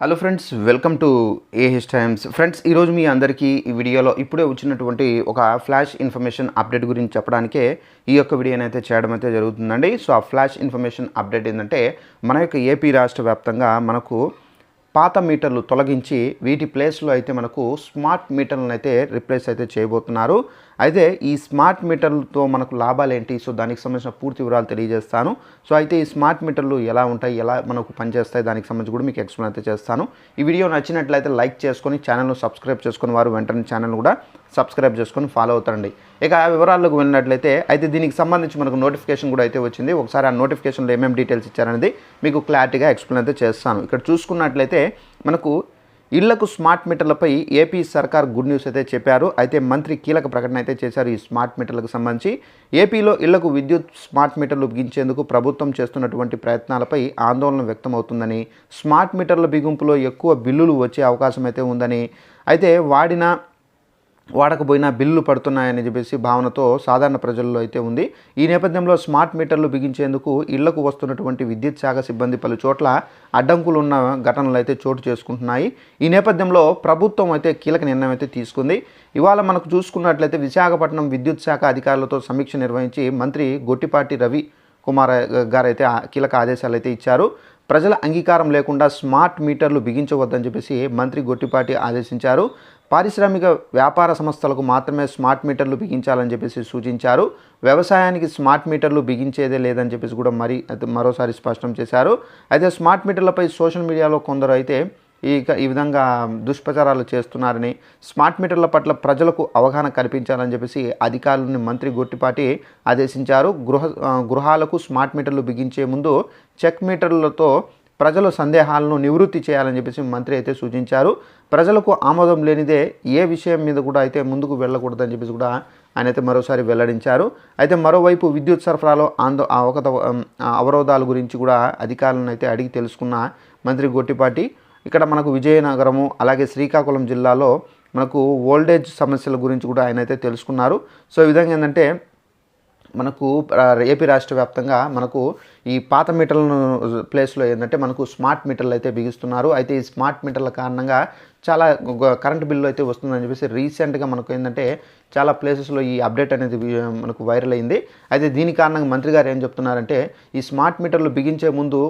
Hello friends welcome to A H times friends ఈరోజు మీ అందరికీ ఈ వీడియోలో ఇప్పుడే వచ్చినటువంటి ఒక ఫ్లాష్ ఇన్ఫర్మేషన్ అప్డేట్ గురించి చెప్పడానికే ఈ యొక్క వీడియోని అయితే చేయడం అయితే జరుగుతుందండి. సో ఆ ఫ్లాష్ ఇన్ఫర్మేషన్ అప్డేట్ ఏంటంటే మన యొక్క ఏపీ రాష్ట్ర వ్యాప్తంగా మనకు పాత మీటర్లు తొలగించి వీటి ప్లేస్లో అయితే మనకు స్మార్ట్ మీటర్లను అయితే రిప్లేస్ అయితే చేయబోతున్నారు. అయితే ఈ స్మార్ట్ మీటర్లతో మనకు లాభాలు ఏంటి సో దానికి సంబంధించిన పూర్తి వివరాలు తెలియజేస్తాను. సో అయితే ఈ స్మార్ట్ మీటర్లు ఎలా ఉంటాయి? ఎలా మనకు పనిచేస్తాయి? దానికి సంబంధించి కూడా మీకు ఎక్స్ప్లెయిన్ అయితే చేస్తాను. ఈ వీడియో నచ్చినట్లయితే లైక్ చేసుకొని ఛానల్ను సబ్స్క్రైబ్ చేసుకుని వారు వెంటనే ఛానల్ కూడా సబ్స్క్రైబ్ చేసుకొని ఫాలో అవుతారండి ఇక ఆ వివరాల్లోకి వెళ్ళినట్లయితే అయితే దీనికి సంబంధించి మనకు నోటిఫికేషన్ కూడా అయితే వచ్చింది. ఒకసారి ఆ నోటిఫికేషన్లో ఏమేమి డీటెయిల్స్ ఇచ్చారనేది మీకు క్లారిటీగా ఎక్స్ప్లెయిన్ అయితే చేస్తాను. ఇక్కడ చూసుకున్నట్లయితే మనకు ఇళ్ళకు స్మార్ట్ మీటర్లపై ఏపీ సర్కార్ గుడ్ న్యూస్ అయితే చెప్పారు. అయితే మంత్రి కీలక ప్రకటన అయితే చేశారు ఈ స్మార్ట్ మీటర్లకు సంబంధించి. ఏపీలో ఇళ్ళకు విద్యుత్ స్మార్ట్ మీటర్లు బిగించేందుకు ప్రభుత్వం చేస్తున్నటువంటి ప్రయత్నాలపై ఆందోళన వ్యక్తమవుతుందని స్మార్ట్ మీటర్ల బిగింపులో ఎక్కువ బిల్లులు వచ్చే అవకాశం అయితే ఉందని. అయితే వాడిన వాడకపోయినా బిల్లులు పడుతున్నాయని చెప్పేసి భావనతో సాధారణ ప్రజల్లో అయితే ఉంది. ఈ నేపథ్యంలో స్మార్ట్ మీటర్లు బిగించేందుకు ఇళ్ళకు వస్తున్నటువంటి విద్యుత్ శాఖ సిబ్బంది పలు చోట్ల అడ్డంకులు ఉన్న ఘటనలు అయితే చోటు చేసుకుంటున్నాయి. ఈ నేపథ్యంలో ప్రభుత్వం అయితే కీలక నిర్ణయం అయితే తీసుకుంది. ఇవాళ మనకు చూసుకున్నట్లయితే విశాఖపట్నం విద్యుత్ శాఖ అధికారులతో సమీక్ష నిర్వహించి మంత్రి గొట్టిపాటి రవి కుమార్ గారు అయితే కీలక ఆదేశాలు అయితే ఇచ్చారు. ప్రజల అంగీకారం లేకుండా స్మార్ట్ మీటర్లు బిగించవద్దని చెప్పేసి మంత్రి గొట్టిపాటి ఆదేశించారు. పారిశ్రామిక వ్యాపార సంస్థలకు మాత్రమే స్మార్ట్ మీటర్లు బిగించాలని చెప్పేసి సూచించారు. వ్యవసాయానికి స్మార్ట్ మీటర్లు బిగించేదే లేదని చెప్పేసి కూడా మరి మరోసారి స్పష్టం చేశారు. అయితే స్మార్ట్ మీటర్లపై సోషల్ మీడియాలో కొందరు అయితే ఈ ఈ విధంగా దుష్ప్రచారాలు చేస్తున్నారని స్మార్ట్ మీటర్ల పట్ల ప్రజలకు అవగాహన కల్పించాలని చెప్పేసి అధికారులని మంత్రి గొట్టిపాటి ఆదేశించారు. గృహ గృహాలకు స్మార్ట్ మీటర్లు బిగించే ముందు చెక్ మీటర్లతో ప్రజల సందేహాలను నివృత్తి చేయాలని చెప్పేసి మంత్రి అయితే సూచించారు. ప్రజలకు ఆమోదం లేనిదే ఏ విషయం మీద కూడా అయితే ముందుకు వెళ్ళకూడదని చెప్పేసి కూడా ఆయన అయితే మరోసారి వెల్లడించారు. అయితే మరోవైపు విద్యుత్ సరఫరాలో ఆందో అవకత అవరోధాల గురించి కూడా అధికారులను అయితే అడిగి తెలుసుకున్న మంత్రి గొట్టిపాటి ఇక్కడ మనకు విజయనగరము అలాగే శ్రీకాకుళం జిల్లాలో మనకు ఓల్డేజ్ సమస్యల గురించి కూడా ఆయన అయితే తెలుసుకున్నారు. సో ఈ విధంగా ఏంటంటే మనకు ఏపీ రాష్ట్ర వ్యాప్తంగా మనకు ఈ పాత మీటర్లను ప్లేస్లో ఏంటంటే మనకు స్మార్ట్ మీటర్లు అయితే బిగిస్తున్నారు. అయితే ఈ స్మార్ట్ మీటర్ల కారణంగా చాలా కరెంట్ బిల్లు అయితే వస్తుందని చెప్పేసి రీసెంట్గా మనకు ఏంటంటే చాలా ప్లేసెస్లో ఈ అప్డేట్ అనేది మనకు వైరల్ అయింది. అయితే దీని కారణంగా మంత్రి గారు ఏం చెప్తున్నారంటే ఈ స్మార్ట్ మీటర్లు బిగించే ముందు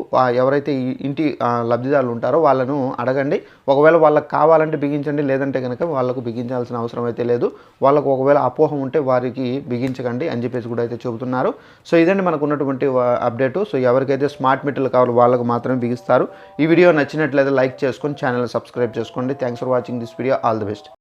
ఎవరైతే ఈ ఇంటి లబ్ధిదారులు ఉంటారో వాళ్ళను అడగండి. ఒకవేళ వాళ్ళకి కావాలంటే బిగించండి లేదంటే కనుక వాళ్ళకు బిగించాల్సిన అవసరం అయితే లేదు. వాళ్ళకు ఒకవేళ అపోహం ఉంటే వారికి బిగించకండి అని చెప్పేసి కూడా అయితే చెబుతున్నారు సో ఇదండి మనకు ఉన్నటువంటి అప్డేట్. సో ఎవరికైతే స్మార్ట్ మీటర్లు కావాలో వాళ్ళకు మాత్రమే బిగిస్తారు. ఈ వీడియో నచ్చినట్లయితే లైక్ చేసుకొని ఛానల్ సబ్స్క్రైబ్ చేసుకోండి. Thanks for watching this video. All the best.